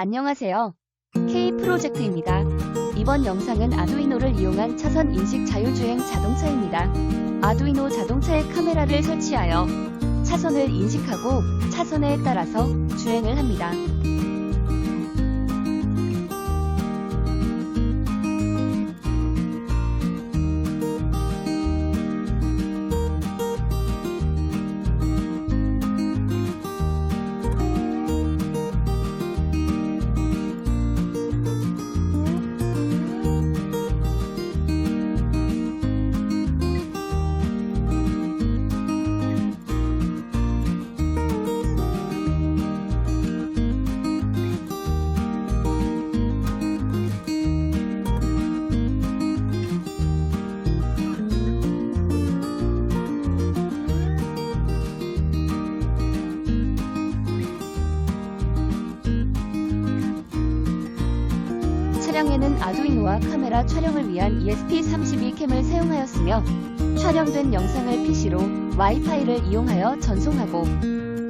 안녕하세요. K 프로젝트입니다. 이번 영상은 아두이노를 이용한 차선 인식 자율주행 자동차입니다. 아두이노 자동차에 카메라를 설치하여 차선을 인식하고 차선에 따라서 주행을 합니다. 차량에는 아두이노와 카메라 촬영을 위한 ESP32 캠을 사용하였으며 촬영된 영상을 PC로 와이파이를 이용하여 전송하고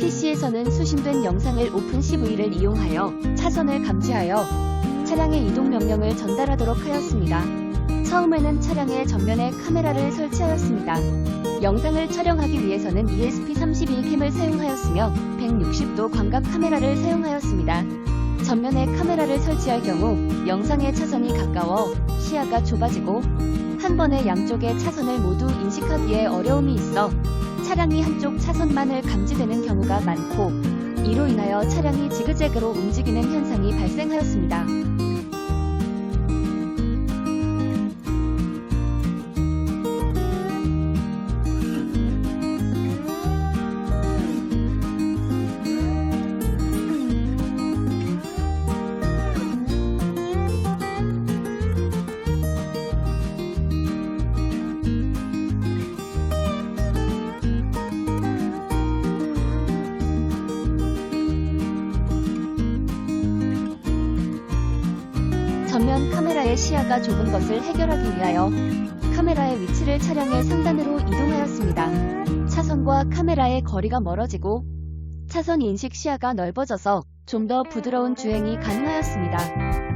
PC에서는 수신된 영상을 오픈CV를 이용하여 차선을 감지하여 차량의 이동 명령을 전달하도록 하였습니다. 처음에는 차량의 전면에 카메라를 설치하였습니다. 영상을 촬영하기 위해서는 ESP32 캠을 사용하였으며 160도 광각 카메라를 사용하였습니다. 전면에 카메라를 설치할 경우 영상의 차선이 가까워 시야가 좁아지고 한 번에 양쪽의 차선을 모두 인식하기에 어려움이 있어 차량이 한쪽 차선만을 감지되는 경우가 많고 이로 인하여 차량이 지그재그로 움직이는 현상이 발생하였습니다. 전면 카메라의 시야가 좁은 것을 해결하기 위하여 카메라의 위치를 차량의 상단으로 이동하였습니다. 차선과 카메라의 거리가 멀어지고 차선 인식 시야가 넓어져서 좀 더 부드러운 주행이 가능하였습니다.